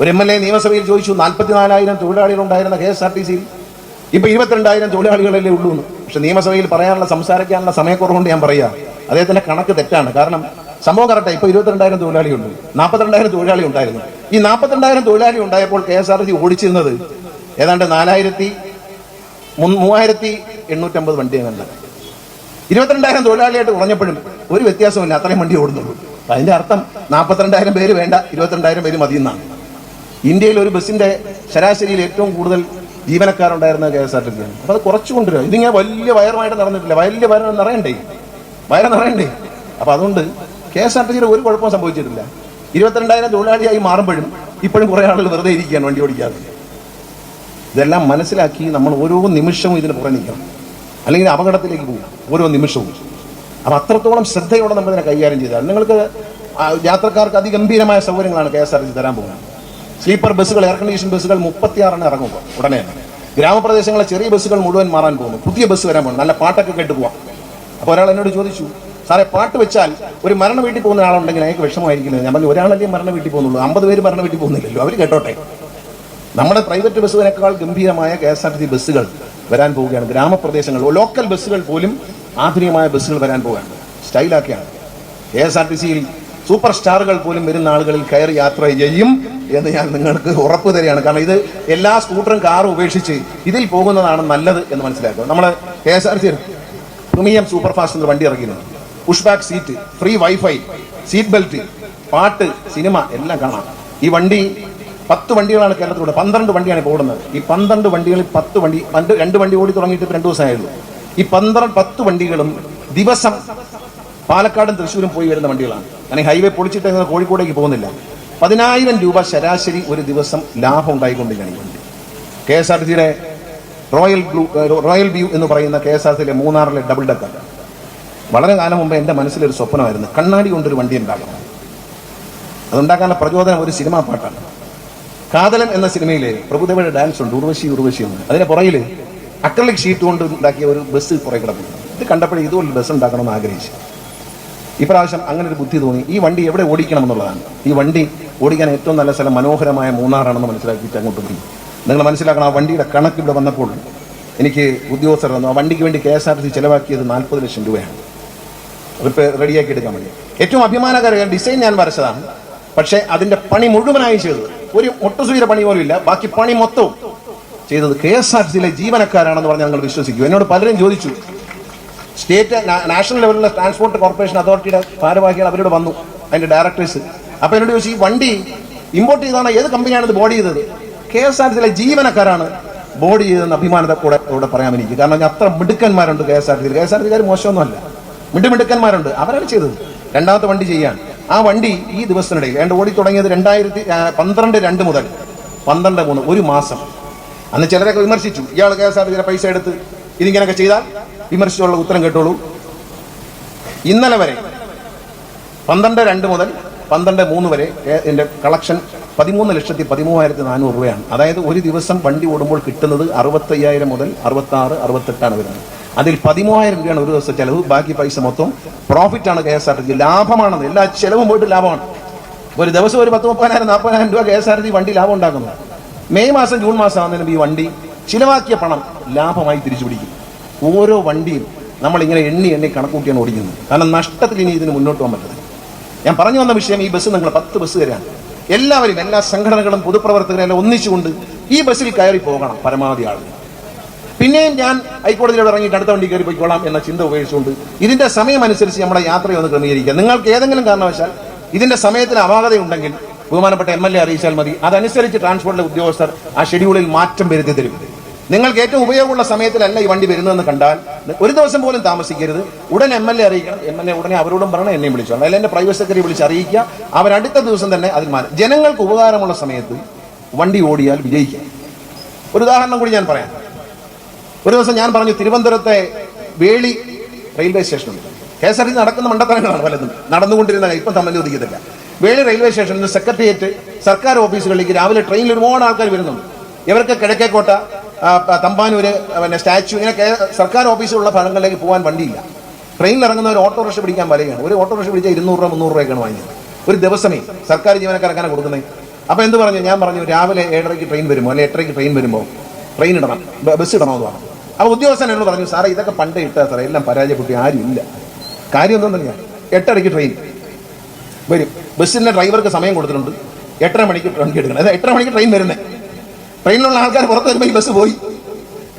ഒരു M L A നിയമസഭയിൽ ചോദിച്ചു നാൽപ്പത്തിനാലായിരം തൊഴിലാളികൾ ഉണ്ടായിരുന്ന കെ എസ് ആർ ടി സിയിൽ ഇപ്പൊ ഇരുപത്തിരണ്ടായിരം തൊഴിലാളികളല്ലേ ഉള്ളൂ എന്ന്. പക്ഷെ നിയമസഭയിൽ പറയാനുള്ള സംസാരിക്കാനുള്ള സമയക്കുറവുകൊണ്ട് ഞാൻ പറയാ അദ്ദേഹത്തിന്റെ കണക്ക് തെറ്റാണ്. കാരണം സംഭവം കറക്റ്റാണ് ഇപ്പൊ ഇരുപത്തിരണ്ടായിരം തൊഴിലാളിയുണ്ട്. നാൽപ്പത്തിരണ്ടായിരം തൊഴിലാളി ഉണ്ടായിരുന്നു ഈ നാൽപ്പത്തിരണ്ടായിരം തൊഴിലാളി ഉണ്ടായപ്പോൾ കെ എസ് ആർ ടി ഓടിച്ചിരുന്നത് ഏതാണ്ട് നാലായിരത്തി മൂവായിരത്തി എണ്ണൂറ്റമ്പത് വണ്ടി എങ്ങാണ്ട് ഇരുപത്തിരണ്ടായിരം തൊഴിലാളിയായിട്ട് കുറഞ്ഞപ്പോഴും ഒരു വ്യത്യാസമില്ല അത്രയും വണ്ടി ഓടുന്നുള്ളൂ. അതിന്റെ അർത്ഥം നാൽപ്പത്തിരണ്ടായിരം പേര് വേണ്ട ഇരുപത്തിരണ്ടായിരം പേര് മതി എന്നാണ് ഇന്ത്യയിൽ ഒരു ബസ്സിന്റെ ശരാശരിയിൽ ഏറ്റവും കൂടുതൽ ജീവനക്കാരുണ്ടായിരുന്ന കെ എസ് ആർ ടി ആണ്. അപ്പൊ അത് കുറച്ചു ഇതിങ്ങനെ വലിയ വയറുമായിട്ട് നടന്നിട്ടില്ല. വലിയ വയറ് നിറയണ്ടേ? വയറ് നിറയണ്ടേ? അപ്പൊ അതുകൊണ്ട് കെ എസ് ആർ ടി സിയുടെ ഒരു കുഴപ്പവും സംഭവിച്ചിട്ടില്ല. ഇരുപത്തിരണ്ടായിരം തൊഴിലാളിയായി മാറുമ്പോഴും ഇപ്പോഴും കുറെ ആളുകൾ വെറുതെ ഇരിക്കുകയാണ് വണ്ടി ഓടിക്കാതെ. ഇതെല്ലാം മനസ്സിലാക്കി നമ്മൾ ഓരോ നിമിഷവും ഇതിന് പുറകെ നിൽക്കണം. അല്ലെങ്കിൽ അപകടത്തിലേക്ക് പോകും. ഓരോ നിമിഷവും. അപ്പം അത്രത്തോളം ശ്രദ്ധയോടെ നമ്മൾ ഇതിനെ കൈകാര്യം ചെയ്താൽ നിങ്ങൾക്ക് യാത്രക്കാർക്ക് അതിഗംഭീരമായ സൗകര്യങ്ങളാണ് K S R T C തരാൻ പോകുന്നത്. സ്ലീപ്പർ ബസ്സുകൾ എയർ കണ്ടീഷൻ ബസ്സുകൾ മുപ്പത്തിയാറിന് ഇറങ്ങും. ഉടനെ ഗ്രാമപ്രദേശങ്ങളെ ചെറിയ ബസ്സുകൾ മുഴുവൻ മാറാൻ പോകുന്നു. പുതിയ ബസ് വരാൻ പോകുന്നു. നല്ല പാട്ടൊക്കെ കേട്ട് പോവാം. അപ്പോൾ ഒരാൾ എന്നോട് ചോദിച്ചു സാറേ പാട്ട് വെച്ചാൽ ഒരു മരണ വീട്ടിൽ പോകുന്ന ആളുണ്ടെങ്കിൽ അയാൾക്ക് വിഷമമായിരിക്കുന്നത്. ഞാൻ പറഞ്ഞു ഒരാളല്ലേ മരണ വീട്ടിൽ പോകുന്നുള്ളൂ. അമ്പത് പേര് മരണ വീട്ടിൽ പോകുന്നില്ലല്ലോ. അവർ കേട്ടോട്ടെ. നമ്മുടെ പ്രൈവറ്റ് ബസ്സുകളെക്കാൾ ഗംഭീരമായ K S R T C ബസ്സുകൾ വരാൻ പോവുകയാണ്. ഗ്രാമപ്രദേശങ്ങൾ ലോക്കൽ ബസ്സുകൾ പോലും ആധുനികമായ ബസ്സുകൾ വരാൻ പോവുകയാണ്. സ്റ്റൈലാക്കിയാണ്. കെ എസ് ആർ ടി സിയിൽ സൂപ്പർ സ്റ്റാറുകൾ പോലും വരുന്ന ആളുകളിൽ കയറി യാത്ര ചെയ്യും എന്ന് ഞാൻ നിങ്ങൾക്ക് ഉറപ്പ് തരികയാണ്. കാരണം ഇത് എല്ലാ സ്കൂട്ടറും കാറും ഉപേക്ഷിച്ച് ഇതിൽ പോകുന്നതാണ് നല്ലത് എന്ന് മനസ്സിലാക്കുക. നമ്മൾ K S R C premium super fast എന്ന വണ്ടി ഇറങ്ങിയിരുന്നു push back seat free wifi seat belt പാട്ട് സിനിമ എല്ലാം കാണാം. ഈ വണ്ടി പത്ത് വണ്ടികളാണ് കേരളത്തിലൂടെ പന്ത്രണ്ട് വണ്ടിയാണ് ഇപ്പോൾ ഓടുന്നത്. ഈ പന്ത്രണ്ട് വണ്ടികളിൽ പത്ത് വണ്ടി രണ്ട് രണ്ട് വണ്ടി ഓടി തുടങ്ങിയിട്ട് രണ്ട് ദിവസമായുള്ളൂ. ഈ പന്ത്രണ്ട് പത്ത് വണ്ടികളും ദിവസം പാലക്കാടും തൃശ്ശൂരും പോയി വരുന്ന വണ്ടികളാണ്. ഞാൻ ഹൈവേ പൊളിച്ചിട്ട് കോഴിക്കോടേക്ക് പോകുന്നില്ല. പതിനായിരം രൂപ ശരാശരി ഒരു ദിവസം ലാഭം ഉണ്ടായിക്കൊണ്ടിരിക്കുകയാണ് കെ എസ് ആർ ടി സിയുടെ റോയൽ ബ്ലൂ റോയൽ വ്യൂ എന്ന് പറയുന്ന കെ എസ് ആർ സിയിലെ മൂന്നാറിലെ ഡബിൾ ഡക്കർ. വളരെ കാലം മുമ്പ് എന്റെ മനസ്സിലൊരു സ്വപ്നമായിരുന്നു. കണ്ണാടി കൊണ്ടൊരു വണ്ടി ഉണ്ടാക്കണം. അതുണ്ടാക്കാനുള്ള പ്രചോദനം ഒരു സിനിമാ പാട്ടാണ്. കാതലൻ എന്ന സിനിമയിലെ പ്രഭുദേവയുടെ ഡാൻസ് ഉണ്ട് ഉർവശി ഉർവശി എന്ന്. അതിന് പുറകിൽ അക്രലിക് ഷീറ്റ് കൊണ്ട് ഉണ്ടാക്കിയ ഒരു ബസ് പുറകെ കിടക്കുന്നു ഇത് കണ്ടപ്പോഴേ ഇതുപോലെ ബസ് ഉണ്ടാക്കണമെന്ന് ആഗ്രഹിച്ചു. ഇപ്രാവശ്യം അങ്ങനെ ഒരു ബുദ്ധി തോന്നി. ഈ വണ്ടി എവിടെ ഓടിക്കണം എന്നുള്ളതാണ്. ഈ വണ്ടി ഓടിക്കാൻ ഏറ്റവും നല്ല സ്ഥലം മനോഹരമായ മൂന്നാറാണെന്ന് മനസ്സിലാക്കിയിട്ട് അങ്ങോട്ട് പോയി. നിങ്ങൾ മനസ്സിലാക്കണം ആ വണ്ടിയുടെ കണക്ക് ഇവിടെ വന്നപ്പോൾ എനിക്ക് ഉദ്യോഗസ്ഥർ തന്നു. ആ വണ്ടിക്ക് വേണ്ടി കെ എസ് ആർ ടി ചിലവാക്കിയത് നാൽപ്പത് ലക്ഷം രൂപയാണ്. റിപ്പയർ റെഡിയാക്കി എടുക്കാൻ വേണ്ടി. ഏറ്റവും അഭിമാനകരമായ ഡിസൈൻ ഞാൻ വരച്ചതാണ്. പക്ഷേ അതിന്റെ പണി മുഴുവനായി ചെയ്തത് ഒരു മുട്ടുസൂര്യ പണി പോലും ഇല്ല. ബാക്കി പണി മൊത്തവും ചെയ്തത് കെ എസ് ആർ സിയിലെ ജീവനക്കാരാണെന്ന് പറഞ്ഞ് ഞങ്ങൾ വിശ്വസിക്കും എന്നോട് പലരും ചോദിച്ചു സ്റ്റേറ്റ് നാഷണൽ ലെവലിലുള്ള ട്രാൻസ്പോർട്ട് കോർപ്പറേഷൻ അതോറിറ്റിയുടെ ഭാരവാഹികൾ അവരോട് വന്നു അതിന്റെ ഡയറക്ടേഴ്സ്. അപ്പൊ എന്നോട് ചോദിച്ചു ഈ വണ്ടി ഇമ്പോർട്ട് ചെയ്താണ് ഏത് കമ്പനിയാണ് ഇത് ബോഡി ചെയ്തത്? കെ എസ് ആർ ടി സിയിലെ ജീവനക്കാരാണ് ബോഡി ചെയ്തെന്ന് അഭിമാനത്തോടെ ഇവിടെ പറയാൻ എനിക്ക് കാരണം അത്ര മിടുക്കന്മാരുണ്ട് K S R T K S R T Sikar മോശമൊന്നുമല്ല. മിടുമിടുക്കന്മാരുണ്ട് അവരാണ് ചെയ്തത്. രണ്ടാമത്തെ വണ്ടി ചെയ്യാൻ ആ വണ്ടി ഈ ദിവസത്തിനിടയിൽ എന്റെ ഓടി തുടങ്ങിയത് രണ്ടായിരത്തി പന്ത്രണ്ട് രണ്ട് മുതൽ പന്ത്രണ്ട് മൂന്ന് ഒരു മാസം. അന്ന് ചിലരൊക്കെ വിമർശിച്ചു ഇയാൾ കെ എസ് ആർ ടി സിയിലെ പൈസ എടുത്ത് ഇതിങ്ങനെയൊക്കെ ചെയ്താൽ വിമർശിച്ചുള്ള ഉത്തരം കേട്ടോളൂ. ഇന്നലെ വരെ പന്ത്രണ്ട് രണ്ട് മുതൽ പന്ത്രണ്ട് മൂന്ന് വരെ എന്റെ കളക്ഷൻ പതിമൂന്ന് ലക്ഷത്തി പതിമൂവായിരത്തി നാനൂറ് രൂപയാണ്. അതായത് ഒരു ദിവസം വണ്ടി ഓടുമ്പോൾ കിട്ടുന്നത് അറുപത്തയ്യായിരം മുതൽ അറുപത്തി ആറ് അറുപത്തെട്ടാണ് വരുന്നത്. അതിൽ പതിമൂവായിരം രൂപയാണ് ഒരു ദിവസം ചെലവ്. ബാക്കി പൈസ മൊത്തം പ്രോഫിറ്റ് ആണ് K S R T C. ലാഭമാണെന്ന്. എല്ലാ ചെലവും പോയിട്ട് ലാഭമാണ്. ഒരു ദിവസം ഒരു പത്ത് മുപ്പതിനായിരം നാൽപ്പതിനായിരം രൂപ K S R T C വണ്ടി ലാഭം ഉണ്ടാക്കുന്നു. മെയ് മാസം ജൂൺ മാസം ആകുന്നതിന് ഈ വണ്ടി ചിലവാക്കിയ പണം ലാഭമായി തിരിച്ചു പിടിക്കും ഓരോ വണ്ടിയും നമ്മളിങ്ങനെ എണ്ണി എണ്ണി കണക്കൂട്ടിയാണ് ഓടിക്കുന്നത്. കാരണം നഷ്ടത്തിൽ ഇനി ഇതിന് മുന്നോട്ട് പോകാൻ പറ്റത്തില്ല. ഞാൻ പറഞ്ഞു വന്ന വിഷയം ഈ ബസ് നിങ്ങൾ പത്ത് ബസ് തരാൻ. എല്ലാവരും എല്ലാ സംഘടനകളും പൊതുപ്രവർത്തകരെല്ലാം ഒന്നിച്ചുകൊണ്ട് ഈ ബസ്സിൽ കയറി പോകണം പരമാവധി ആളുകൾ. പിന്നെയും ഞാൻ ഹൈക്കോടതിയിൽ ഇറങ്ങിയിട്ട് അടുത്ത വണ്ടി കയറി പോയിക്കോളാം എന്ന ചിന്ത ഉപയോഗിച്ചുകൊണ്ട് ഇതിന്റെ സമയം അനുസരിച്ച് നമ്മുടെ യാത്രയെ ഒന്ന് ക്രമീകരിക്കുക. നിങ്ങൾക്ക് ഏതെങ്കിലും കാരണവശാൽ ഇതിന്റെ സമയത്തിന് അപാകതയുണ്ടെങ്കിൽ ബഹുമാനപ്പെട്ട എം എൽ എ അറിയിച്ചാൽ മതി. അതനുസരിച്ച് ട്രാൻസ്പോർട്ടിലെ ഉദ്യോഗസ്ഥർ ആ ഷെഡ്യൂളിൽ മാറ്റം വരുത്തി തരും. നിങ്ങൾക്ക് ഏറ്റവും ഉപയോഗമുള്ള സമയത്തിലല്ല ഈ വണ്ടി വരുന്നതെന്ന് കണ്ടാൽ ഒരു ദിവസം പോലും താമസിക്കരുത്. ഉടൻ എം എൽ എ അറിയിക്കണം. എം എൽ എ ഉടനെ അവരോടും പറഞ്ഞു എന്നെയും വിളിച്ചു അല്ലെങ്കിൽ എന്റെ പ്രൈവറ്റ് സെക്രട്ടറി വിളിച്ച് അറിയിക്കുക. അവരടുത്ത ദിവസം തന്നെ അതിൽ മാറി. ജനങ്ങൾക്ക് ഉപകാരമുള്ള സമയത്ത് വണ്ടി ഓടിയാൽ വിജയിക്കാം. ഒരു ഉദാഹരണം കൂടി ഞാൻ പറയാം. ഒരു ദിവസം ഞാൻ പറഞ്ഞു തിരുവനന്തപുരത്തെ വേളി റെയിൽവേ സ്റ്റേഷനിൽ കെ എസ് ആർ ടി നടക്കുന്ന മണ്ടത്തരങ്ങളാണ് പലതും നടന്നുകൊണ്ടിരുന്ന ഇപ്പം ചോദിക്കത്തില്ല വേളി റെയിൽവേ സ്റ്റേഷനിൽ നിന്ന് സെക്രട്ടേറിയറ്റ് സർക്കാർ ഓഫീസുകളിലേക്ക് രാവിലെ ട്രെയിനിൽ ഒരുപാട് ആൾക്കാർ വരുന്നുണ്ട്. ഇവർക്ക് കിഴക്കേക്കോട്ട തമ്പാനൂര് പിന്നെ സ്റ്റാച്ചു ഇങ്ങനെ സർക്കാർ ഓഫീസിലുള്ള സ്ഥലങ്ങളിലേക്ക് പോകാൻ വണ്ടിയില്ല. ട്രെയിനിൽ ഇറങ്ങുന്ന ഒരു ഓട്ടോറിക്ഷ പിടിക്കാൻ വലയാണ് ഒരു ഓട്ടോറിക്ഷ പിടിച്ചാൽ ഇരുന്നൂറ് രൂപ മുന്നൂറ് രൂപയൊക്കെയാണ് വാങ്ങിയത് ഒരു ദിവസമേ സർക്കാർ ജീവനക്കാർ അങ്ങനെ കൊടുക്കുന്നത്. അപ്പോൾ എന്ത് പറഞ്ഞു? ഞാൻ പറഞ്ഞു രാവിലെ ഏഴരയ്ക്ക് ട്രെയിൻ വരുമ്പോൾ അല്ലെങ്കിൽ എട്ടരയ്ക്ക് ട്രെയിൻ വരുമ്പോൾ ട്രെയിൻ ഇടണം. ബസ് ഇടണമെന്ന് പറഞ്ഞു. അപ്പോൾ ഉദ്യോഗസ്ഥൻ എന്നോട് പറഞ്ഞു സാറേ ഇതൊക്കെ പണ്ടേ ഇട്ടാ സാറേ. എല്ലാം പരാജയപ്പെട്ടു ആരും ഇല്ല കാര്യം പറഞ്ഞാൽ എട്ടരയ്ക്ക് ട്രെയിൻ വരും. ബസ്സിന്റെ ഡ്രൈവർക്ക് സമയം കൊടുത്തിട്ടുണ്ട്. എട്ടര മണിക്ക് വണ്ടി എടുക്കണം. അതായത് എട്ടര മണിക്ക് ട്രെയിൻ വരുന്നത് ട്രെയിനിലുള്ള ആൾക്കാർ പുറത്ത് വരുമ്പോൾ ഈ ബസ് പോയി.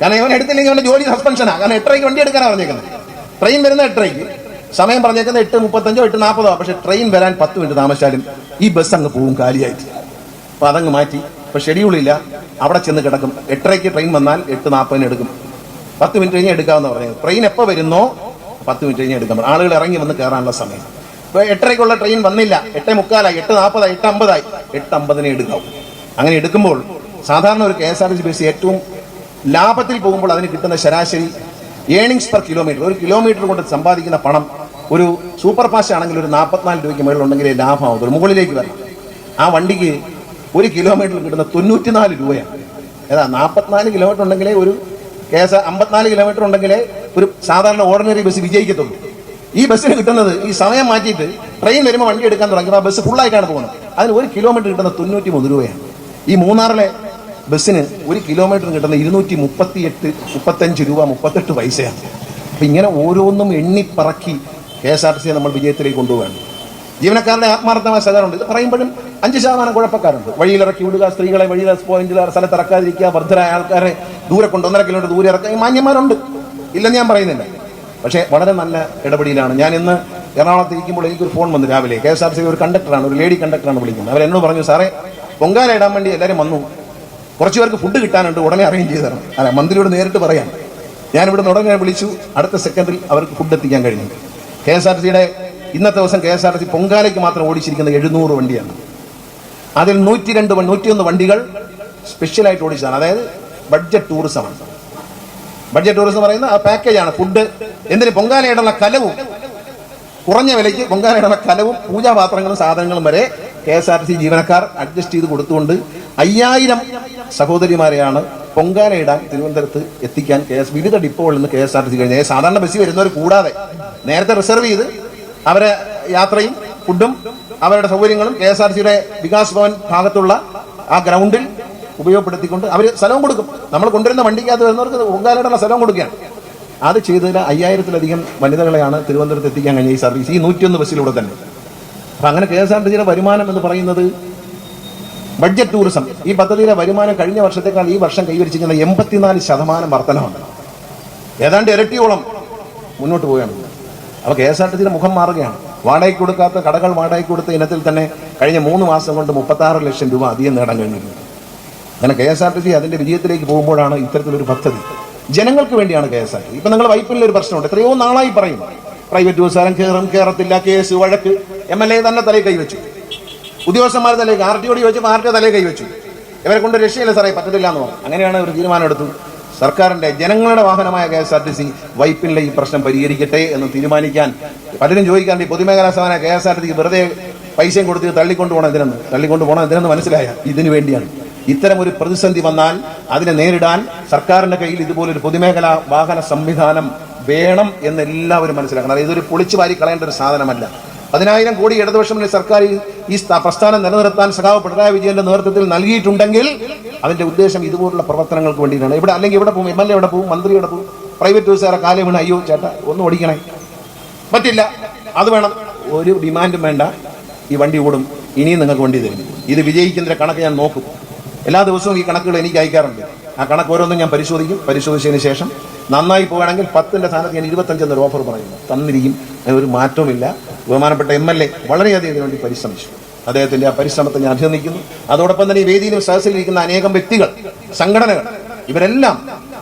കാരണം ഇവൻ എടുത്തില്ലെങ്കിൽ അവന്റെ ജോലി സസ്പെൻഷനാണ് കാരണം എട്ടരയ്ക്ക് വണ്ടി എടുക്കാനാണ് പറഞ്ഞേക്കുന്നത്. ട്രെയിൻ വരുന്ന എട്ടരയ്ക്ക്. സമയം പറഞ്ഞേക്കുന്നത് എട്ട് മുപ്പത്തഞ്ചോ എട്ട് നാൽപ്പതോ പക്ഷേ ട്രെയിൻ വരാൻ പത്ത് മിനിറ്റ് താമസിച്ചാലും ഈ ബസ് അങ്ങ് പോകും കാലിയായിട്ട്. അപ്പോൾ അതങ്ങ് മാറ്റി. ഇപ്പൊ ഷെഡ്യൂളില്ല അവിടെ ചെന്ന് കിടക്കും. എട്ടരയ്ക്ക് ട്രെയിൻ വന്നാൽ എട്ട് നാൽപ്പതിന് എടുക്കും. പത്ത് മിനിറ്റ് കഴിഞ്ഞ് എടുക്കാമെന്ന് പറഞ്ഞത്. ട്രെയിൻ എപ്പോൾ വരുന്നോ പത്ത് മിനിറ്റ് കഴിഞ്ഞ് എടുക്കാം ആളുകൾ ഇറങ്ങി വന്ന് കയറാനുള്ള സമയം. ഇപ്പോൾ എട്ടരയ്ക്കുള്ള ട്രെയിൻ വന്നില്ല. എട്ട് മുക്കാലായി. എട്ട് നാൽപ്പതായി എട്ട് അമ്പതായി. എട്ട് അമ്പതിനെ എടുക്കാവും. അങ്ങനെ എടുക്കുമ്പോൾ സാധാരണ ഒരു K S R T C bus ഏറ്റവും ലാഭത്തിൽ പോകുമ്പോൾ അതിന് കിട്ടുന്ന ശരാശരി ഏണിങ്സ് പെർ കിലോമീറ്റർ ഒരു കിലോമീറ്റർ കൊണ്ട് സമ്പാദിക്കുന്ന പണം ഒരു സൂപ്പർ ഫാസ്റ്റ് ആണെങ്കിൽ ഒരു നാൽപ്പത്തിനാല് രൂപയ്ക്ക് മുകളിലുണ്ടെങ്കിലേ ലാഭമാവും ഒരു മുകളിലേക്ക് വരണം. ആ വണ്ടിക്ക് ഒരു കിലോമീറ്ററിൽ കിട്ടുന്ന തൊണ്ണൂറ്റിനാല് രൂപയാണ്. ഏതാ നാൽപ്പത്തിനാല് കിലോമീറ്റർ ഉണ്ടെങ്കിലേ ഒരു കെ എസ് അമ്പത്തിനാല് കിലോമീറ്റർ ഉണ്ടെങ്കിലേ ഒരു സാധാരണ ഓർഡിനറി ബസ് വിജയിക്കത്തുള്ളൂ. ഈ ബസ്സിന് കിട്ടുന്നത് ഈ സമയം മാറ്റിയിട്ട് ട്രെയിൻ വരുമ്പോൾ വണ്ടി എടുക്കാൻ തുടങ്ങിയപ്പോൾ ആ ബസ് ഫുള്ളായിട്ടാണ് പോകുന്നത്. അതിന് ഒരു കിലോമീറ്റർ കിട്ടുന്ന തൊണ്ണൂറ്റി മൂന്ന് രൂപയാണ്. ഈ മൂന്നാറിലെ ബസ്സിന് ഒരു കിലോമീറ്റർ കിട്ടുന്ന ഇരുന്നൂറ്റി മുപ്പത്തിയെട്ട് മുപ്പത്തഞ്ച് രൂപ മുപ്പത്തെട്ട് പൈസയാണ്. അപ്പം ഇങ്ങനെ ഓരോന്നും എണ്ണിപ്പറക്കി കെ എസ് ആർ ടി സിയെ നമ്മൾ വിജയത്തിലേക്ക് കൊണ്ടുപോകാണ് ജീവനക്കാരുടെ ആത്മാർത്ഥമായ സഹകരണമുണ്ട്. ഇത് പറയുമ്പോഴും അഞ്ച് ശതമാനം കുഴപ്പക്കാരുണ്ട്. വഴിയിലിറക്കി വിടുക സ്ത്രീകളെ വഴിയിൽ പോയിന്റിൽ സ്ഥലത്ത് ഇറക്കാതിരിക്കുക വൃദ്ധരായ ആൾക്കാരെ ദൂരെ കൊണ്ട് ഒന്നര കിലോമീറ്റർ ദൂരെ ഇറക്കുക ഈ മാന്യന്മാരുണ്ട്. ഇല്ലെന്ന് ഞാൻ പറയുന്നില്ല. പക്ഷേ വളരെ നല്ല ഇടപെടലാണ് ഞാൻ ഇന്ന് എറണാകുളത്ത് ഇരിക്കുമ്പോൾ എനിക്കൊരു ഫോൺ വന്നു രാവിലെ. കെ എസ് ആർ സി ഒരു കണ്ടക്ടറാണ് ഒരു ലേഡി കണ്ടക്ടറാണ് വിളിക്കുന്നത്. അവരെന്നോട് പറഞ്ഞു സാറേ പൊങ്കാല ഇടാൻ വേണ്ടി എല്ലാവരും വന്നു. കുറച്ച് പേർക്ക് ഫുഡ് കിട്ടാനുണ്ട് ഉടനെ അറേഞ്ച് ചെയ്ത് തരണം. അല്ല മന്ത്രിയോട് നേരിട്ട് പറയാം. ഞാൻ ഇവിടെ ഉടനെ വിളിച്ചു അടുത്ത സെക്കൻഡിൽ അവർക്ക് ഫുഡ് എത്തിക്കാൻ കഴിഞ്ഞു. കെ എസ് ആർ സിയുടെ ഇന്നത്തെ ദിവസം കെ എസ് ആർ സി പൊങ്കാലയ്ക്ക് മാത്രം ഓടിച്ചിരിക്കുന്നത് എഴുന്നൂറ് വണ്ടിയാണ്. അതിൽ നൂറ്റി രണ്ട് നൂറ്റിയൊന്ന് വണ്ടികൾ സ്പെഷ്യലായിട്ട് ഓടിച്ചതാണ്. അതായത് ബഡ്ജറ്റ് ടൂറിസമാണ് ബഡ്ജറ്റ് ടൂറിസം പറയുന്ന ആ പാക്കേജാണ് ഫുഡ് എന്തിന് പൊങ്കാലയിടുന്ന കലവും കുറഞ്ഞ വിലയ്ക്ക് പൊങ്കാലയിടുന്ന കലവും പൂജാപാത്രങ്ങളും സാധനങ്ങളും വരെ K S R T C ജീവനക്കാർ അഡ്ജസ്റ്റ് ചെയ്ത് കൊടുത്തുകൊണ്ട് അയ്യായിരം സഹോദരിമാരെയാണ് പൊങ്കാലയിടാൻ തിരുവനന്തപുരത്ത് എത്തിക്കാൻ കെ എസ് വിവിധ ഡിപ്പോകളിൽ നിന്ന് K S R T C കഴിഞ്ഞ. സാധാരണ ബസ്സിൽ വരുന്നവർ കൂടാതെ നേരത്തെ റിസർവ് ചെയ്ത് അവരെ യാത്രയും ഫുഡും അവരുടെ സൗകര്യങ്ങളും കെ എസ് ആർ സിയുടെ വികാസ് ഭവൻ ഭാഗത്തുള്ള ആ ഗ്രൗണ്ടിൽ ഉപയോഗപ്പെടുത്തിക്കൊണ്ട് അവർ സ്ഥലവും കൊടുക്കും. നമ്മൾ കൊണ്ടുവരുന്ന വണ്ടിക്കകത്ത് വരുന്നവർക്ക് പൊങ്കാലയിടാനുള്ള സ്ഥലവും കൊടുക്കുകയാണ്. അത് ചെയ്തതിൽ അയ്യായിരത്തിലധികം വനിതകളെയാണ് തിരുവനന്തപുരത്ത് എത്തിക്കാൻ കഴിഞ്ഞ ഈ സർവീസ് ഈ നൂറ്റിയൊന്ന് ബസ്സിലൂടെ തന്നെ. അപ്പം അങ്ങനെ കെ എസ് ആർ ടി സിയുടെ വരുമാനം എന്ന് പറയുന്നത് ബഡ്ജറ്റ് ടൂറിസം ഈ പദ്ധതിയിലെ വരുമാനം കഴിഞ്ഞ വർഷത്തേക്കാൾ ഈ വർഷം കൈവരിച്ചിരിക്കുന്ന എൺപത്തിനാല് ശതമാനം വർധനമാണ് ഏതാണ്ട് ഇരട്ടിയോളം മുന്നോട്ട് പോവുകയാണ്. അപ്പോൾ കെ എസ് ആർ ടി സിയുടെ മുഖം മാറുകയാണ്. വാടകയ്ക്ക് കൊടുക്കാത്ത കടകൾ വാടകയ്ക്ക് കൊടുത്ത ഇനത്തിൽ തന്നെ കഴിഞ്ഞ മൂന്ന് മാസം കൊണ്ട് മുപ്പത്താറ് ലക്ഷം രൂപ അധികം നേടാൻ കഴിഞ്ഞിട്ടുണ്ട് അങ്ങനെ K S R T C അതിന്റെ വിജയത്തിലേക്ക് പോകുമ്പോഴാണ് ഇത്തരത്തിലൊരു പദ്ധതി. ജനങ്ങൾക്ക് വേണ്ടിയാണ് കെ എസ് ആർ ടി ഇപ്പം നിങ്ങൾ വൈപ്പിലെ ഒരു പ്രശ്നമുണ്ട്. എത്രയോ നാളായി പറയും. പ്രൈവറ്റ് ബസ്സുകാരൻ കയറും കയറത്തില്ല കേസ് വഴക്ക്. എം എൽ എ തന്നെ തലയിൽ കൈവച്ചു. ഉദ്യോഗസ്ഥന്മാർ തലയിൽ ആർ ടി വെച്ച് ആർ ടി ഒ തലയിൽ കൈവച്ചു. ഇവരെ കൊണ്ട് രക്ഷയില്ല സാറേ പറ്റത്തില്ല എന്ന് പറഞ്ഞു. അങ്ങനെയാണ് ഒരു തീരുമാനം എടുത്തു സർക്കാരിന്റെ ജനങ്ങളുടെ വാഹനമായ K S R T C വൈപ്പിനിലെ ഈ പ്രശ്നം പരിഹരിക്കട്ടെ എന്ന് തീരുമാനിക്കാൻ പലരും ചോദിക്കാറുണ്ട്. ഈ പൊതുമേഖലാ സ്ഥാപന കെ എസ് ആർ ടി സിക്ക് വെറുതെ പൈസയും കൊടുത്ത് തള്ളിക്കൊണ്ട് പോകണം ഇതിനെന്ന് തള്ളിക്കൊണ്ട് പോകണം ഇതിനെന്ന് മനസ്സിലായ? ഇതിനു വേണ്ടിയാണ്. ഇത്തരം ഒരു പ്രതിസന്ധി വന്നാൽ അതിനെ നേരിടാൻ സർക്കാരിന്റെ കയ്യിൽ ഇതുപോലൊരു പൊതുമേഖലാ വാഹന സംവിധാനം വേണം എന്ന് എല്ലാവരും മനസ്സിലാക്കണം. ഇതൊരു പൊളിച്ചു വാരി കളയേണ്ട ഒരു സാധനമല്ല. പതിനായിരം കോടി ഇടതുപക്ഷം സർക്കാർ ഈ- ഈ സ്ഥാ- പ്രസ്ഥാനം നിലനിർത്താൻ സഖാവ് പിണറായി വിജയന്റെ നേതൃത്വത്തിൽ നൽകിയിട്ടുണ്ടെങ്കിൽ അതിന്റെ ഉദ്ദേശം ഇതുപോലുള്ള പ്രവർത്തനങ്ങൾക്ക് വേണ്ടിയിട്ടാണ്. ഇവിടെ അല്ലെങ്കിൽ ഇവിടെ പോകും? എം എൽ എ ഇവിടെ പോകും? മന്ത്രി ഇവിടെ പോകും? പ്രൈവറ്റ് ബസ്സുകാരെ കാലം വീണ് അയ്യോ ചേട്ടാ ഒന്നും ഓടിക്കണേ. പറ്റില്ല. അത് വേണം. ഒരു ഡിമാൻഡും വേണ്ട. ഈ വണ്ടി ഓടും. ഇനിയും നിങ്ങൾക്ക് വണ്ടി തരും. ഇത് വിജയിക്കുന്നതിന്റെ കണക്ക് ഞാൻ നോക്കും. എല്ലാ ദിവസവും ഈ കണക്കുകൾ എനിക്ക് അയക്കാറുണ്ട്. ആ കണക്ക് ഓരോന്നും ഞാൻ പരിശോധിക്കും. പരിശോധിച്ചതിന് ശേഷം നന്നായി പോവുകയാണെങ്കിൽ പത്തിന്റെ സ്ഥാനത്ത് ഞാൻ ഇരുപത്തഞ്ചെന്നൊരു ഓഫർ പറയുന്നു. തന്നിരിക്കും. അതിനൊരു ഒരു മാറ്റവുമില്ല. ബഹുമാനപ്പെട്ട എം എൽ എ വളരെയധികം ഇതിനുവേണ്ടി പരിശ്രമിച്ചു. അദ്ദേഹത്തിന്റെ ആ പരിശ്രമത്തെ ഞാൻ അഭിനന്ദിക്കുന്നു. അതോടൊപ്പം തന്നെ ഈ വേദിയിലും സദസ്സിലിരിക്കുന്ന അനേകം വ്യക്തികൾ സംഘടനകൾ ഇവരെല്ലാം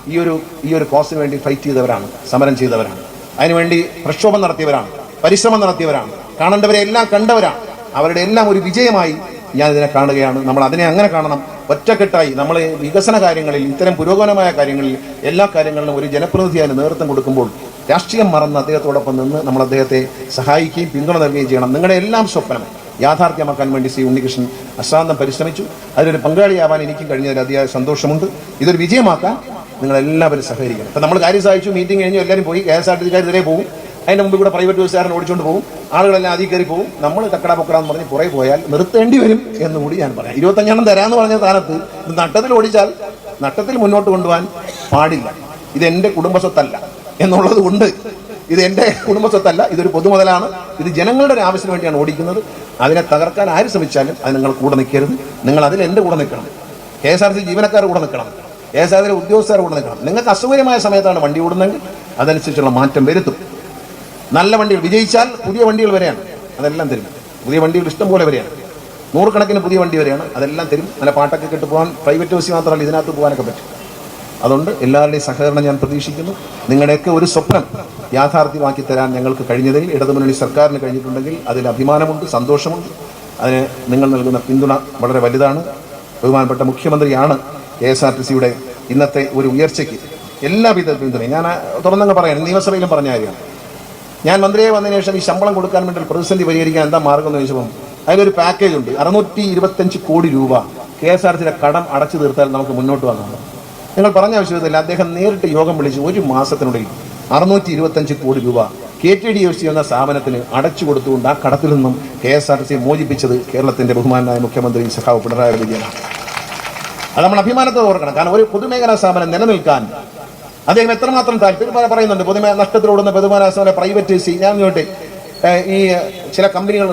ഈ ഒരു ഈ ഒരു കോസിന് വേണ്ടി ഫൈറ്റ് ചെയ്തവരാണ് സമരം ചെയ്തവരാണ്. അതിനുവേണ്ടി പ്രക്ഷോഭം നടത്തിയവരാണ് പരിശ്രമം നടത്തിയവരാണ്. കാണേണ്ടവരെ എല്ലാം കണ്ടവരാണ്. അവരുടെ എല്ലാം ഒരു വിജയമായി ഞാൻ ഇതിനെ കാണുകയാണ്. നമ്മൾ അതിനെ അങ്ങനെ കാണണം. ഒറ്റക്കെട്ടായി നമ്മൾ വികസന കാര്യങ്ങളിൽ ഇത്തരം പുരോഗമനമായ കാര്യങ്ങളിൽ എല്ലാ കാര്യങ്ങളിലും ഒരു ജനപ്രതിനിധിയായി നേതൃത്വം കൊടുക്കുമ്പോൾ രാഷ്ട്രീയം മറന്ന് അദ്ദേഹത്തോടൊപ്പം നിന്ന് നമ്മൾ അദ്ദേഹത്തെ സഹായിക്കുകയും പിന്തുണ നൽകുകയും ചെയ്യണം. നിങ്ങളുടെ എല്ലാം സ്വപ്നം യാഥാർത്ഥ്യമാക്കാൻ വേണ്ടി ശ്രീ ഉണ്ണികൃഷ്ണൻ അശ്രാന്തം പരിശ്രമിച്ചു. അതിലൊരു പങ്കാളിയാവാൻ എനിക്കും കഴിഞ്ഞതിൽ അതിയായ സന്തോഷമുണ്ട്. ഇതൊരു വിജയമാക്കാൻ നിങ്ങളെല്ലാവരും സഹകരിക്കണം. അപ്പം നമ്മൾ കാര്യം സഹായിച്ചു മീറ്റിംഗ് കഴിഞ്ഞു എല്ലാവരും പോയി കെ എസ് ആർ ടി സിക്കാർ പോകും അതിന്റെ മുമ്പ് കൂടെ പ്രൈവറ്റ് ബസ്സുകാരൻ ഓടിച്ചുകൊണ്ട് പോകും ആളുകളെല്ലാം അതിൽ കയറി പോകും നമ്മൾ തക്കട പൊക്കടാന്ന് പറഞ്ഞ് പുറകെ പോയാൽ നിർത്തേണ്ടി വരും എന്ന് കൂടി ഞാൻ പറയാം. ഇരുപത്തഞ്ചെണ്ണം തരാമെന്ന് പറഞ്ഞ സ്ഥാനത്ത് നട്ടത്തിൽ ഓടിച്ചാൽ നട്ടത്തിൽ മുന്നോട്ട് കൊണ്ടുപോകാൻ പാടില്ല. ഇതെന്റെ കുടുംബസ്വത്തല്ല. കുടുംബ സ്വത്തല്ല എന്നുള്ളത് കൊണ്ട് ഇത് എന്റെ കുടുംബസ്വത്തല്ല ഇതൊരു പൊതുമുതലാണ്. ഇത് ജനങ്ങളുടെ ഒരു ആവശ്യത്തിന് വേണ്ടിയാണ് ഓടിക്കുന്നത്. അതിനെ തകർക്കാൻ ആര് ശ്രമിച്ചാലും അത് നിങ്ങൾ കൂടെ നിൽക്കരുത്. നിങ്ങൾ അതിൽ എന്റെ കൂടെ നിൽക്കണം. കെ എസ് ആർ സി ജീവനക്കാർ കൂടെ നിൽക്കണം. കെ എസ് ആർ സി ഉദ്യോഗസ്ഥർ കൂടെ നിൽക്കണം. നിങ്ങൾക്ക് അസൗകര്യമായ സമയത്താണ് വണ്ടി ഓടുന്നതെങ്കിൽ അതനുസരിച്ചുള്ള മാറ്റം വരുത്തും. നല്ല വണ്ടികൾ വിജയിച്ചാൽ പുതിയ വണ്ടികൾ വരെയാണ്. അതെല്ലാം തരും. പുതിയ വണ്ടികൾ ഇഷ്ടം പോലെ വരെയാണ്. നൂറുകണക്കിന് പുതിയ വണ്ടി വരെയാണ്. അതെല്ലാം തരും. നല്ല പാട്ടൊക്കെ കേട്ട് പോകാൻ പ്രൈവറ്റ് ബസ് മാത്രമല്ല ഇതിനകത്ത് പോകാനൊക്കെ പറ്റും. അതുകൊണ്ട് എല്ലാവരുടെയും സഹകരണം ഞാൻ പ്രതീക്ഷിക്കുന്നു. നിങ്ങളുടെയൊക്കെ ഒരു സ്വപ്നം യാഥാർത്ഥ്യമാക്കി തരാൻ ഞങ്ങൾക്ക് കഴിഞ്ഞതിൽ ഇടതുമുന്നണി സർക്കാരിന് കഴിഞ്ഞിട്ടുണ്ടെങ്കിൽ അതിൽ അഭിമാനമുണ്ട് സന്തോഷമുണ്ട്. അതിന് നിങ്ങൾ നൽകുന്ന പിന്തുണ വളരെ വലുതാണ്. ബഹുമാനപ്പെട്ട മുഖ്യമന്ത്രിയാണ് കെ എസ് ആർ ടി സിയുടെ ഇന്നത്തെ ഒരു ഉയർച്ചയ്ക്ക് എല്ലാവിധ പിന്തുണയും. ഞാൻ തുറന്നങ്ങ് പറയാൻ നിയമസഭയിലും പറഞ്ഞ കാര്യമാണ്. ഞാൻ മന്ത്രിയെ വന്നതിന് ശേഷം ഈ ശമ്പളം കൊടുക്കാൻ വേണ്ടി പ്രതിസന്ധി പരിഹരിക്കാൻ എന്താ മാർഗം എന്ന് ചോദിച്ചപ്പം അതിലൊരു പാക്കേജ് ഉണ്ട്. അറുന്നൂറ്റി ഇരുപത്തഞ്ച് കോടി രൂപ കെ എസ് ആർ സിയുടെ കടം അടച്ചു തീർത്താൽ നമുക്ക് മുന്നോട്ട് വന്നു നിങ്ങൾ പറഞ്ഞ ആവശ്യമില്ല. അദ്ദേഹം നേരിട്ട് യോഗം വിളിച്ച് ഒരു മാസത്തിനുള്ളിൽ അറുന്നൂറ്റി ഇരുപത്തഞ്ച് കോടി രൂപ K T D F C എന്ന സ്ഥാപനത്തിന് അടച്ചു കൊടുത്തുകൊണ്ട് ആ കടത്തിൽ നിന്നും K S R T C മോചിപ്പിച്ചത് കേരളത്തിന്റെ ബഹുമാനായ മുഖ്യമന്ത്രി സഖാവ് പിണറായി വിജയനാണ് അത് നമ്മൾ അഭിമാനത്തോടെ ഓർക്കണം. കാരണം ഒരു പൊതുമേഖലാ സ്ഥാപനം നിലനിൽക്കാൻ അദ്ദേഹം എത്രമാത്രം താല്പര്യം പറ- പറയുന്നുണ്ട് പൊതുമേ നഷ്ടത്തിലോടുന്ന പൊതുമേഖലാ സ്ഥാപനം സി ഞാൻ ചോട്ടെ ഈ ചില കമ്പനികൾ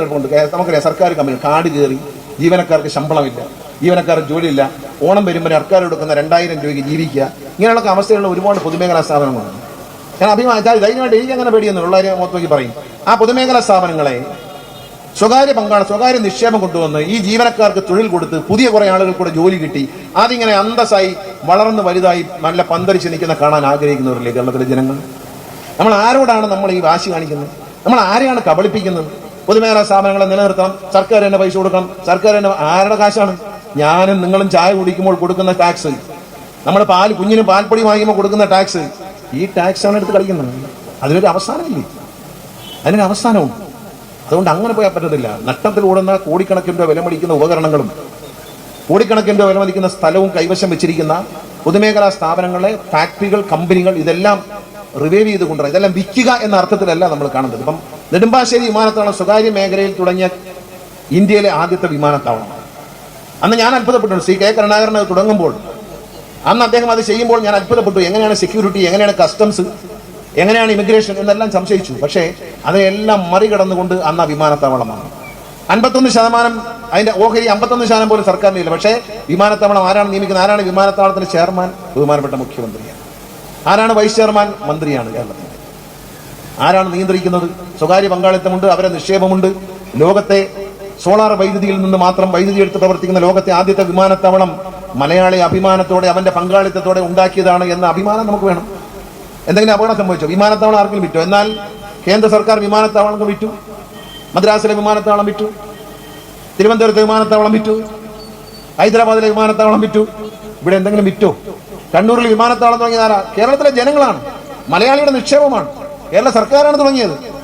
നമുക്കറിയാം സർക്കാർ കമ്പനി കാട് കയറി ജീവനക്കാർക്ക് ശമ്പളമില്ല ജീവനക്കാർക്ക് ജോലിയില്ല. ഓണം വരുമ്പോൾ സർക്കാർ കൊടുക്കുന്ന രണ്ടായിരം രൂപയ്ക്ക് ജീവിക്കുക. ഇങ്ങനെയുള്ള അവസ്ഥയുള്ള ഒരുപാട് പൊതുമേഖലാ സ്ഥാപനങ്ങളുണ്ട്. ഞാൻ അഭിമാനിച്ചാൽ ധൈര്യമായിട്ട് എനിക്ക് അങ്ങനെ പേടിയൊന്നും ഉള്ളവരെ മൊത്തമൊക്കെ പറയും. ആ പൊതുമേഖലാ സ്ഥാപനങ്ങളെ സ്വകാര്യ പങ്കാളി സ്വകാര്യ നിക്ഷേപം കൊണ്ടുവന്ന് ഈ ജീവനക്കാർക്ക് തൊഴിൽ കൊടുത്ത് പുതിയ കുറെ ആളുകൾ കൂടെ ജോലി കിട്ടി. അതിങ്ങനെ അന്തസ്സായി വളർന്ന് വലുതായി നല്ല പന്തരിച്ച് നിൽക്കുന്ന കാണാൻ ആഗ്രഹിക്കുന്നവരല്ലേ കേരളത്തിലെ ജനങ്ങൾ? നമ്മൾ ആരോടാണ് നമ്മൾ ഈ വാശി കാണിക്കുന്നത്? നമ്മൾ ആരെയാണ് കബളിപ്പിക്കുന്നത്? പൊതുമേഖലാ സ്ഥാപനങ്ങളെ നിലനിർത്തണം. സർക്കാർ തന്നെ പൈസ കൊടുക്കണം. സർക്കാർ തന്നെ ആരുടെ കാശാണ്? ഞാനും നിങ്ങളും ചായ കുടിക്കുമ്പോൾ കൊടുക്കുന്ന ടാക്സ് നമ്മൾ പാൽ കുഞ്ഞിന് പാൽപ്പൊടി വാങ്ങിക്കുമ്പോൾ കൊടുക്കുന്ന ടാക്സ് ഈ ടാക്സ് ആണ് എടുത്ത് കളിക്കുന്നത്. അതിനൊരു അവസാനമില്ലേ? അതിനൊരു അവസാനവും. അതുകൊണ്ട് അങ്ങനെ പോയാൽ പറ്റത്തില്ല. നഷ്ടത്തിൽ ഓടുന്ന കോടിക്കണക്കിന് രൂപ വിലമടിക്കുന്ന ഉപകരണങ്ങളും കോടിക്കണക്കിന് രൂപ വിലമതിക്കുന്ന സ്ഥലവും കൈവശം വെച്ചിരിക്കുന്ന പൊതുമേഖലാ സ്ഥാപനങ്ങളെ ഫാക്ടറികൾ കമ്പനികൾ ഇതെല്ലാം റിവൈവ് ചെയ്ത് കൊണ്ടുവരാം. ഇതെല്ലാം വിൽക്കുക എന്ന അർത്ഥത്തിലല്ല നമ്മൾ കാണുന്നത്. ഇപ്പം നെടുമ്പാശ്ശേരി വിമാനത്താവളം സ്വകാര്യ മേഖലയിൽ തുടങ്ങിയ ഇന്ത്യയിലെ ആദ്യത്തെ വിമാനത്താവളം. അന്ന് ഞാൻ അത്ഭുതപ്പെട്ടു. സി കെ കരുണാകരൻ അത് തുടങ്ങുമ്പോൾ അന്ന് അദ്ദേഹം അത് ചെയ്യുമ്പോൾ ഞാൻ അത്ഭുതപ്പെട്ടു. എങ്ങനെയാണ് സെക്യൂരിറ്റി എങ്ങനെയാണ് കസ്റ്റംസ് എങ്ങനെയാണ് ഇമിഗ്രേഷൻ എന്നെല്ലാം സംശയിച്ചു. പക്ഷേ അതെല്ലാം മറികടന്നുകൊണ്ട് അന്ന് ആ വിമാനത്താവളമാണ്. അൻപത്തൊന്ന് ശതമാനം അതിന്റെ ഓഹരി അമ്പത്തൊന്ന് ശതമാനം പോലും സർക്കാരിനില്ല. പക്ഷേ വിമാനത്താവളം ആരാണ് നിയമിക്കുന്നത്? ആരാണ് വിമാനത്താവളത്തിന്റെ ചെയർമാൻ? ബഹുമാനപ്പെട്ട മുഖ്യമന്ത്രിയാണ്. ആരാണ് വൈസ് ചെയർമാൻ മന്ത്രിയാണ് കേരളത്തിന്റെ. ആരാണ് നിയന്ത്രിക്കുന്നത്? സ്വകാര്യ പങ്കാളിത്തമുണ്ട് അവരെ നിക്ഷേപമുണ്ട്. ലോകത്തെ സോളാർ വൈദ്യുതിയിൽ നിന്ന് മാത്രം വൈദ്യുതി എടുത്ത് പ്രവർത്തിക്കുന്ന ലോകത്തെ ആദ്യത്തെ വിമാനത്താവളം മലയാളി അഭിമാനത്തോടെ അവന്റെ പങ്കാളിത്തത്തോടെ ഉണ്ടാക്കിയതാണ് എന്ന അഭിമാനം നമുക്ക് വേണം. എന്തെങ്കിലും അപകടം സംഭവിച്ചോ? വിമാനത്താവളം ആർക്കും വിറ്റു. എന്നാൽ കേന്ദ്ര സർക്കാർ വിമാനത്താവളം വിറ്റു. മദ്രാസിലെ വിമാനത്താവളം വിറ്റു. തിരുവനന്തപുരത്തെ വിമാനത്താവളം വിറ്റു. ഹൈദരാബാദിലെ വിമാനത്താവളം വിറ്റു. ഇവിടെ എന്തെങ്കിലും വിറ്റോ? കണ്ണൂരിൽ വിമാനത്താവളം തുടങ്ങിയതാരാ കേരളത്തിലെ ജനങ്ങളാണ്. മലയാളിയുടെ നിക്ഷേപമാണ്. കേരള സർക്കാരാണ് തുടങ്ങിയത്.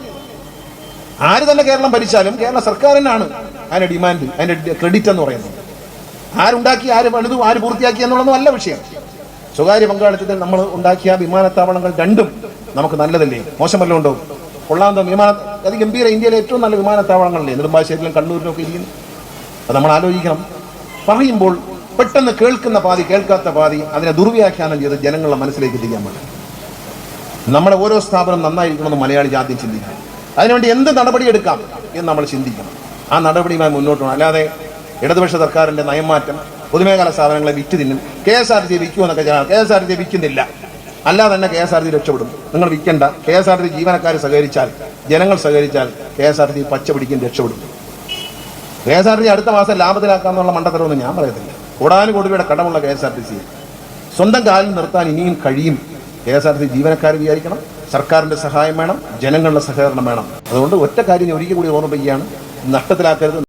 ആര് തന്നെ കേരളം ഭരിച്ചാലും കേരള സർക്കാരിനാണ് അതിന്റെ ഡിമാൻഡ് അതിന്റെ ക്രെഡിറ്റ് എന്ന് പറയുന്നത്. ആരുണ്ടാക്കി ആര് വലുതും ആര് പൂർത്തിയാക്കി എന്നുള്ളതും അല്ല വിഷയം. സ്വകാര്യ പങ്കാളിത്തത്തിൽ നമ്മൾ ഉണ്ടാക്കിയ വിമാനത്താവളങ്ങൾ രണ്ടും നമുക്ക് നല്ലതല്ലേ? മോശമല്ല ഉണ്ടോ? കൊള്ളാന്തോ വിമാന അത് ഗംഭീര ഇന്ത്യയിലെ ഏറ്റവും നല്ല വിമാനത്താവളങ്ങളല്ലേ? നെടുമ്പാശ്ശേരിയിലും കണ്ണൂരിലും ഒക്കെ ഇരിക്കുന്നു. അത് നമ്മൾ ആലോചിക്കണം. പറയുമ്പോൾ പെട്ടെന്ന് കേൾക്കുന്ന പാതി കേൾക്കാത്ത പാതി അതിനെ ദുർവ്യാഖ്യാനം ചെയ്ത് ജനങ്ങളുടെ മനസ്സിലേക്ക് എത്തിക്കാൻ പറ്റും. നമ്മുടെ ഓരോ സ്ഥാപനം നന്നായിരിക്കണമെന്ന് മലയാളി ആദ്യം ചിന്തിക്കണം അതിനുവേണ്ടി എന്ത് നടപടി എടുക്കാം എന്ന് നമ്മൾ ചിന്തിക്കണം. ആ നടപടിയുമായി മുന്നോട്ട് പോകണം. അല്ലാതെ ഇടതുപക്ഷ സർക്കാരിന്റെ നയംമാറ്റം പൊതുമേഖലാ സ്ഥാപനങ്ങളെ വിറ്റ് തിന്നും കെ എസ് ആർ ടി വിൽക്കുമെന്നൊക്കെ കെ എസ് ആർ ടി വിൽക്കുന്നില്ല. അല്ലാതെ തന്നെ കെ എസ് ആർ ടി രക്ഷപ്പെടും നിങ്ങൾ വിൽക്കേണ്ട. കെ എസ് ആർ ടി ജീവനക്കാർ സഹകരിച്ചാൽ ജനങ്ങൾ സഹകരിച്ചാൽ കെ എസ് ആർ ടി പച്ച പിടിക്കും രക്ഷപ്പെടും. കെ എസ് ആർ ടി അടുത്ത മാസം ലാഭത്തിലാക്കാമെന്നുള്ള മണ്ടത്തരമൊന്നും ഞാൻ പറയത്തില്ല. കൂടാനും രൂപയുടെ കടമുള്ള K S R T C. സ്വന്തം കാലിൽ നിർത്താൻ ഇനിയും കഴിയും. കെ എസ് ആർ ടി ജീവനക്കാർ വിചാരിക്കണം സർക്കാരിന്റെ സഹായം വേണം ജനങ്ങളുടെ സഹകരണം വേണം. അതുകൊണ്ട് ഒറ്റ കാര്യം ഒരിക്കൽ കൂടി ഓർമ്മിപ്പിക്കുകയാണ് നഷ്ടത്തിലാക്കരുത്.